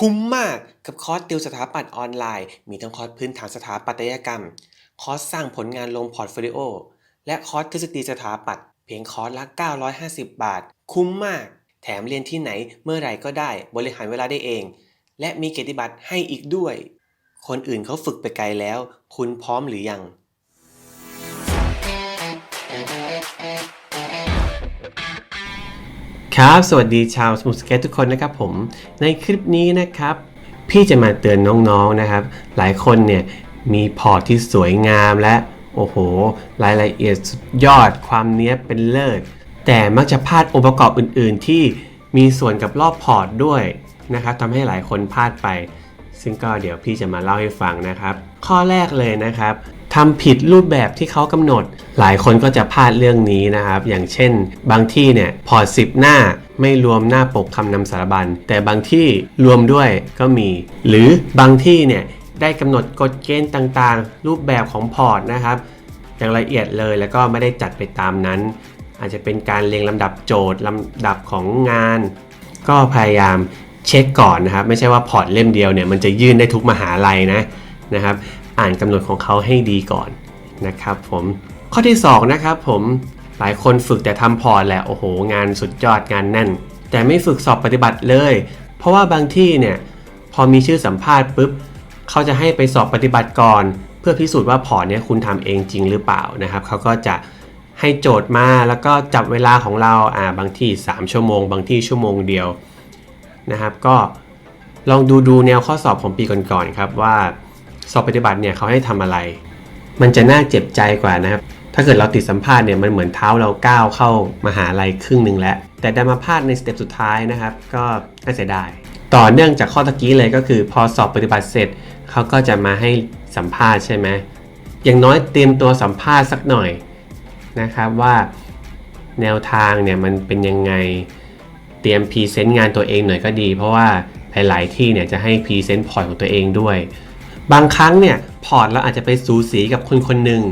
คุ้มมากกับคอร์สติวสถาปัตย์ออนไลน์ มีทั้งคอร์สพื้นฐานสถาปัตยกรรม คอร์สสร้างผลงานลงพอร์ตโฟลิโอ และคอร์สทฤษฎีสถาปัตย์เพียงคอร์สละ 950 บาท คุ้มมาก แถมเรียนที่ไหนเมื่อไหร่ก็ได้ บริหารเวลาได้เอง และมีเกียรติบัตรให้อีกด้วย คนอื่นเขาฝึกไปไกลแล้ว คุณพร้อมหรือยัง ครับ สวัสดีชาวสมุทรสเก็ตทุกคนนะครับผม ในคลิปนี้นะครับ พี่จะมาเตือนน้องๆนะครับ หลายคนเนี่ยมีพอร์ตที่สวยงามและ โอ้โห รายละเอียดสุดยอดความเนี้ยบเป็นเลิศ แต่มักจะพลาดองค์ประกอบอื่นๆ ที่มีส่วนกับรอบพอร์ตด้วยนะครับทำให้หลายคนพลาดไป ซึ่งก็เดี๋ยวพี่จะมาเล่าให้ฟังนะครับ ข้อแรกเลยนะครับ ทำผิดรูปแบบที่เขากำหนด หลายคนก็จะพลาดเรื่องนี้นะครับ อย่างเช่น บางที่เนี่ยพอร์ต10หน้าไม่รวมหน้าปกคำนำสารบัญ แต่บางที่รวมด้วยก็มี หรือบางที่เนี่ยได้กำหนดกฎเกณฑ์ต่างๆ รูปแบบของพอร์ตนะครับ อย่างละเอียดเลยแล้วก็ไม่ได้จัดไปตามนั้น อาจจะเป็นการเรียงลำดับโจทย์ลำดับของงาน ก็พยายามเช็คก่อนนะครับ ไม่ใช่ว่าพอร์ตเล่มเดียวเนี่ยมันจะยื่นได้ทุกมหาลัยนะนะครับ อ่านกำหนดของเขาให้ดีก่อนนะครับผมข้อที่2นะครับผมหลายคนฝึกแต่ทำพอร์ตแหละโอ้โห งานสุดยอดงานแน่น แต่ไม่ฝึกสอบปฏิบัติเลย เพราะว่าบางที่เนี่ยพอมีชื่อสัมภาษณ์ปุ๊บเขาจะให้ไปสอบปฏิบัติก่อน เพื่อพิสูจน์ว่าพอร์ตเนี่ยคุณทำเองจริงหรือเปล่านะครับเขาก็จะให้โจทย์มาแล้วก็จับเวลาของเราอ่าบางที่ 3 ชั่วโมง บางที่ชั่วโมงเดียวนะครับ ก็ลองดูดูแนวข้อสอบของปีก่อนๆครับว่า สอบปฏิบัติเนี่ยเขาให้ทำอะไร มันจะน่าเจ็บใจกว่านะครับ ถ้าเกิดเราติดสัมภาษณ์เนี่ยมันเหมือนเท้าเราก้าวเข้ามาหาลัยครึ่งหนึ่งแล้ว แต่ดันมาพลาดในสเต็ปสุดท้ายนะครับ ก็น่าเสียดาย ต่อเนื่องจากข้อตะกี้เลยก็คือ พอสอบปฏิบัติเสร็จเขาก็จะมาให้สัมภาษณ์ใช่ไหมอย่างน้อยเตรียมตัวสัมภาษณ์สักหน่อยนะครับว่าแนวทางเนี่ยมันเป็นยังไงเตรียมพรีเซนต์งานตัวเองหน่อยก็ดี เพราะว่าหลาย ๆ ที่เนี่ยจะให้พรีเซนต์พอร์ตของตัวเองด้วย บางครั้งเนี่ยพอร์ตเราอาจจะไปสูสีกับคนคนหนึ่ง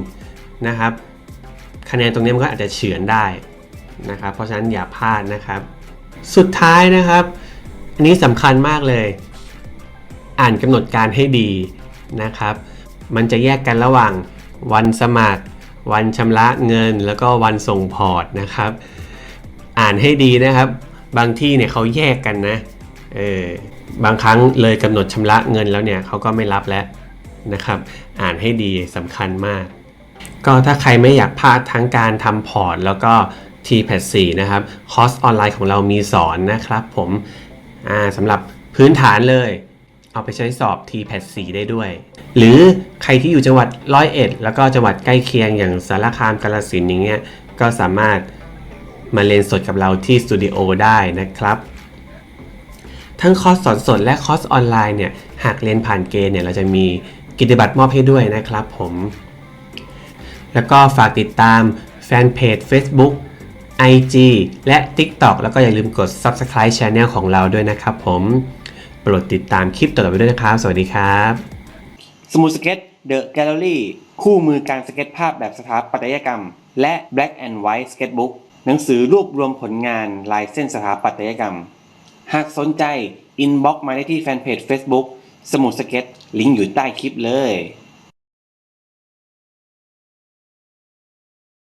นะครับ คะแนนตรงนี้มันก็อาจจะเฉือนได้นะครับ เพราะฉะนั้นอย่าพลาดนะครับ สุดท้ายนะครับ อันนี้สำคัญมากเลย อ่านกำหนดการให้ดีนะครับ มันจะแยกกันระหว่างวันสมัคร วันชำระเงิน แล้วก็วันส่งพอร์ตนะครับ อ่านให้ดีนะครับ บางที่เนี่ยเขาแยกกันนะ เออบางครั้งเลยกำหนดชำระเงินแล้วเนี่ยเขาก็ไม่รับแล้วนะครับ อ่านให้ดีสำคัญมาก ก็ถ้าใครไม่อยากพลาดทั้งการทำพอร์ต แล้วก็ t p a 4นะครับ คอร์สออนไลน์ของเรามีสอนนะครับผมอ่าสำหรับพื้นฐานเลย เอาไปใช้สอบ t p a 4ได้ด้วย หรือใครที่อยู่จังหวัดร้อยเอ็ดแล้วก็จังหวัดใกล้เคียงอย่างสารคามกาลสินอย่างเงี้ยก็สามารถมาเรียนสดกับเราที่สตูดิโอได้นะครับ ทั้งคอร์สสอนสดและคอร์สออนไลน์เนี่ยหากเรียนผ่านเกณฑ์เนี่ยเราจะมีกิจบัตรมอบให้ด้วยนะครับผม แล้วก็ฝากติดตามแฟนเพจ Facebook IG และ TikTok แล้วก็อย่าลืมกด Subscribe Channel ของเราด้วยนะครับผม โปรดติดตามคลิปต่อไปด้วยนะครับ สวัสดีครับ สมุดสเก็ต The Gallery คู่มือการสเก็ตภาพแบบสถาปัตยกรรม และ Black and White Sketchbook หนังสือรวบรวมผลงานลายเส้นสถาปัตยกรรม หากสนใจ อินบ็อกมาได้ที่แฟนเพจ Facebook สมุดสเก็ตลิงก์อยู่ใต้คลิปเลย